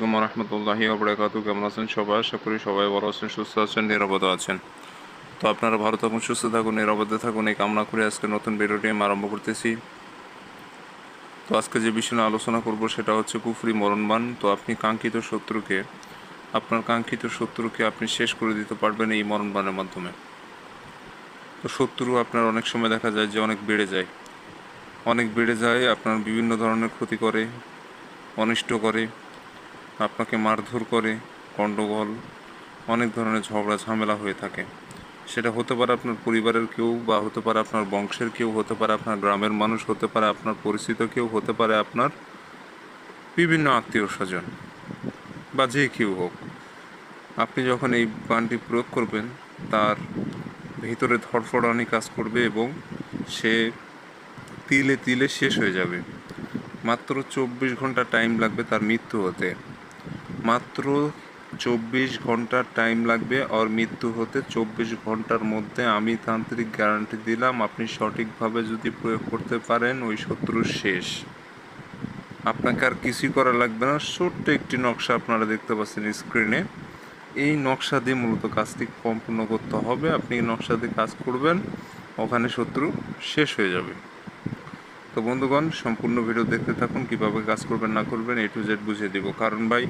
আলাইকুম রহমতুল্লাহি আবরাকাতু কেমন আছেন সবাই? আশা করি সবাই ভালো আছেন, সুস্থ আছেন, নিরাপদে আছেন। তো আপনারা ভালো থাকুন, সুস্থ থাকুন, নিরাপদে থাকুন, এই কামনা করে আজকে নতুন ভিডিওটি আমি আরম্ভ করতেছি। তো আজকে যে বিষয় নিয়ে আলোচনা করব সেটা হচ্ছে কুফরি মরণবান। তো আপনি কাঙ্ক্ষিত শত্রুকে, আপনার কাঙ্ক্ষিত শত্রুকে আপনি শেষ করে দিতে পারবেন এই মরণবানের মাধ্যমে। তো শত্রু আপনার অনেক সময় দেখা যায় যে অনেক বেড়ে যায়। অনেক বেড়ে যায়, আপনার বিভিন্ন ধরনের ক্ষতি করে, অনিষ্ট করে। আপনাকে মারধর করে গণ্ডগোল অনেক ধরনের ঝগড়া, ঝামেলা হয়ে থাকে। সেটা হতে পারে আপনার পরিবারের কেউ বা হতে পারে আপনার বংশের কেউ, হতে পারে আপনার গ্রামের মানুষ, হতে পারে আপনার পরিচিত কেউ, হতে পারে আপনার বিভিন্ন আত্মীয় স্বজন বা যে কেউ হোক। আপনি যখন এই বানটি প্রয়োগ করবেন, তার ভিতরে ধরফড়ানি কাজ করবে এবং সে তিলে তিলে শেষ হয়ে যাবে। মাত্র চব্বিশ ঘণ্টা টাইম লাগবে তার মৃত্যু হতে। মাত্র চব্বিশ ঘণ্টার টাইম লাগবে আর মৃত্যু হতে চব্বিশ ঘণ্টার মধ্যে আমি তান্ত্রিক গ্যারান্টি দিলাম। আপনি সঠিকভাবে যদি প্রয়োগ করতে পারেন, ওই শত্রুর শেষ। আপনাকে আর কিছুই করা লাগবে না। ছোট্ট একটি নকশা আপনারা দেখতে পাচ্ছেন স্ক্রিনে এই নকশা দিয়ে মূলত কাজটি সম্পূর্ণ করতে হবে। আপনি নকশা দিয়ে কাজ করবেন, ওখানে শত্রু শেষ হয়ে যাবে। তো বন্ধুগণ, সম্পূর্ণ ভিডিও দেখতে থাকুন, কীভাবে কাজ করবেন, না করবেন, এ টু জেড বুঝিয়ে দেবো। কারণ ভাই,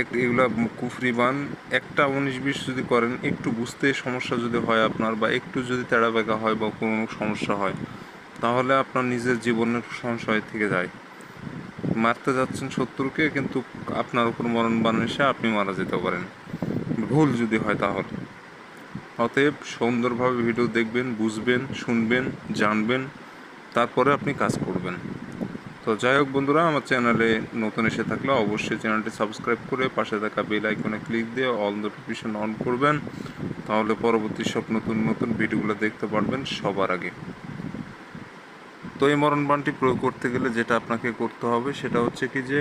এক এগুলা কুফরি বান, একটা উনিশ বিশ যদি করেন, একটু বুঝতে সমস্যা যদি হয় আপনার, বা একটু যদি তেড়া বেঁকা হয়, বা কোনো সমস্যা হয়, তাহলে আপনার নিজের জীবনের সংশয় থেকে যায়। মারতে যাচ্ছেন শত্রুকে, কিন্তু আপনার উপর মরণ বান এসে আপনি মারা যেতে পারেন। ভুল যদি হয় তাহলে। অতএব সুন্দরভাবে ভিডিও দেখবেন, বুঝবেন, শুনবেন, জানবেন। তারপরে আপনি কাজ করবেন। তো যাই হোক বন্ধুরা, আমার চ্যানেলে নতুন এসে থাকলে অবশ্যই চ্যানেলটি সাবস্ক্রাইব করে পাশে থাকা বেল আইকনে ক্লিক দিয়ে অল নোটিফিকেশন অন করবেন। তাহলে পরবর্তী সব নতুন নতুন ভিডিওগুলো দেখতে পারবেন সবার আগে। তো এই মরণ বানটি প্রয়োগ করতে গেলে যেটা আপনাকে করতে হবে সেটা হচ্ছে কি যে,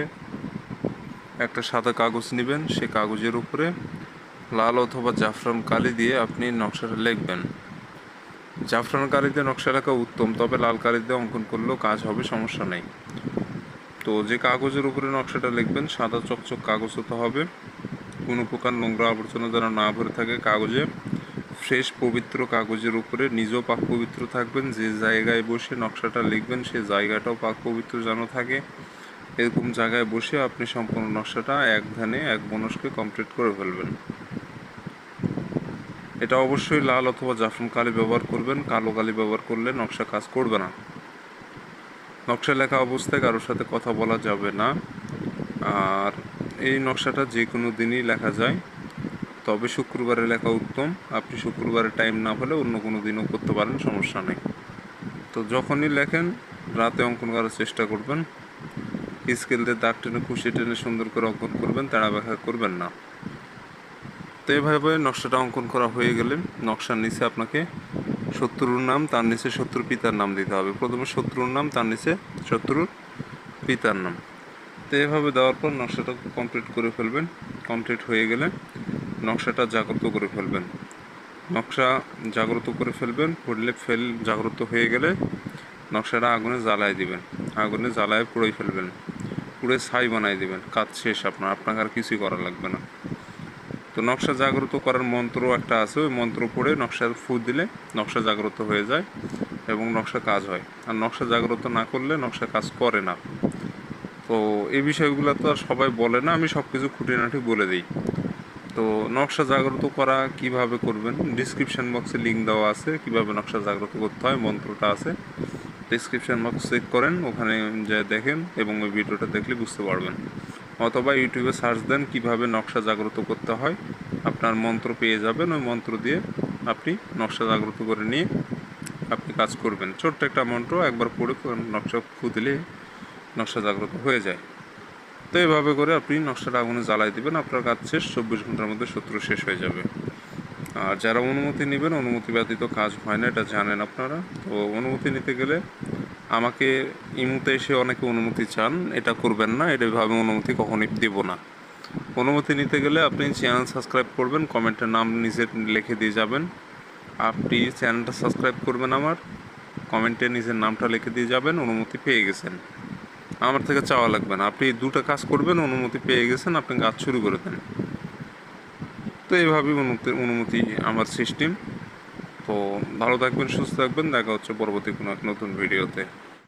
একটা সাদা কাগজ নেবেন। সে কাগজের উপরে লাল অথবা জাফরান কালি দিয়ে আপনি নকশাটা লিখবেন। জাফরান কালিতে নকশা রাখা উত্তম, তবে লাল কালিতে অঙ্কন করলেও কাজ হবে, সমস্যা নেই। তো যে কাগজের উপরে নকশাটা লিখবেন, সাদা চকচক কাগজ হতে হবে। কোনো প্রকার নোংরা আবর্জনা যেন না ভরে থাকে কাগজে। ফ্রেশ, পবিত্র কাগজের উপরে নিজেও পাক পবিত্র থাকবেন। যে জায়গায় বসে নকশাটা লিখবেন, সে জায়গাটাও পাক পবিত্র যেন থাকে। এরকম জায়গায় বসে আপনি সম্পূর্ণ নকশাটা এক ধানে এক মনস্কে কমপ্লিট করে ফেলবেন। এটা অবশ্যই লাল অথবা জাফরান কালি ব্যবহার করবেন, কালো কালি ব্যবহার করলে নকশা কাজ করবে না। নকশা লেখা অবস্থায় কারোর সাথে কথা বলা যাবে না। আর এই নকশাটা যে কোনো দিনই লেখা যায়। তবে শুক্রবারে লেখা উত্তম। আপনি শুক্রবারে টাইম না পেলে অন্য কোনো দিনও করতে পারেন, সমস্যা নেই। তো যখনই লেখেন, রাতে অঙ্কন করার চেষ্টা করবেন। স্কেল দিয়ে দাগ টেনে, খুশি টেনে সুন্দর করে অঙ্কন করবেন তাড়া ব্যাখ্যা করবেন না। তো এভাবে নকশাটা অঙ্কন করা হয়ে গেলে নকশার নিচে আপনাকে শত্রুর নাম, তার নিচে শত্রুর পিতার নাম দিতে হবে। প্রথমে শত্রুর নাম, তার নিচে শত্রুর পিতার নাম। তো এভাবে দেওয়ার পর নকশাটা কমপ্লিট করে ফেলবেন। কমপ্লিট হয়ে গেলে নকশাটা জাগ্রত করে ফেলবেন। নকশা জাগ্রত করে ফেলবেন, পড়লে ফেল জাগ্রত হয়ে গেলে নকশাটা আগুনে জ্বালায় দিবেন। আগুনে জ্বালায় পুড়ে ফেলবেন। পুড়ে ছাই বানাই দিবেন। কাজ শেষ আপনার, আপনাকে আর কিছুই করা লাগবে না। তো নকশা জাগ্রত করার মন্ত্র একটা আছে, ওই মন্ত্র পড়ে নকশার ফু দিলে নকশা জাগ্রত হয়ে যায় এবং নকশা কাজ হয়। আর নকশা জাগ্রত না করলে নকশা কাজ করে না। তো এই বিষয়গুলো তো আর সবাই বলে না, আমি সব কিছু খুঁটিনাটি বলে দিই। তো নকশা জাগ্রত করা কীভাবে করবেন? ডিসক্রিপশন বক্সে লিঙ্ক দেওয়া আছে, কীভাবে নকশা জাগ্রত করতে হয়, মন্ত্রটা আছে। ডিসক্রিপশন বক্স চেক করেন, ওখানে যে দেখেন এবং ওই ভিডিওটা দেখলে বুঝতে পারবেন। অথবা ইউটিউবে সার্চ দেন কীভাবে নকশা জাগ্রত করতে হয়, আপনার মন্ত্র পেয়ে যাবেন। ওই মন্ত্র দিয়ে আপনি নকশা জাগ্রত করে নিয়ে আপনি কাজ করবেন। ছোট্ট একটা মন্ত্র, একবার পড়ে নকশা ফু দিলে নকশা জাগ্রত হয়ে যায়। তো এভাবে করে আপনি নকশাটা আগুনে জ্বালাই দেবেন, আপনার কাজ শেষ, চব্বিশ ঘণ্টার মধ্যে শত্রু শেষ হয়ে যাবে। আর যারা অনুমতি নেবেন, অনুমতি ব্যতীত কাজ হয় না, এটা জানেন আপনারা। তো অনুমতি নিতে গেলে আমাকে ইমুতে এসে অনেকে অনুমতি চান, এটা করবেন না, এটা ভাবে অনুমতি কখনই দেব না। অনুমতি নিতে গেলে আপনি চ্যানেল সাবস্ক্রাইব করবেন, কমেন্টের নাম নিজে লিখে দিয়ে যাবেন। আপনি চ্যানেলটা সাবস্ক্রাইব করবেন আমার, কমেন্টে নিজের নামটা লিখে দিয়ে যাবেন, অনুমতি পেয়ে গেছেন। আমার থেকে চাওয়া লাগবে না। আপনি দুটো কাজ করবেন, অনুমতি পেয়ে গেছেন, আপনি কাজ শুরু করে দেন। তো এইভাবেই অনুমতি অনুমতি আমার সিস্টেম তো ভালো থাকবেন সুস্থ থাকবেন দেখা হচ্ছে পরবর্তী কোনো এক নতুন ভিডিওতে।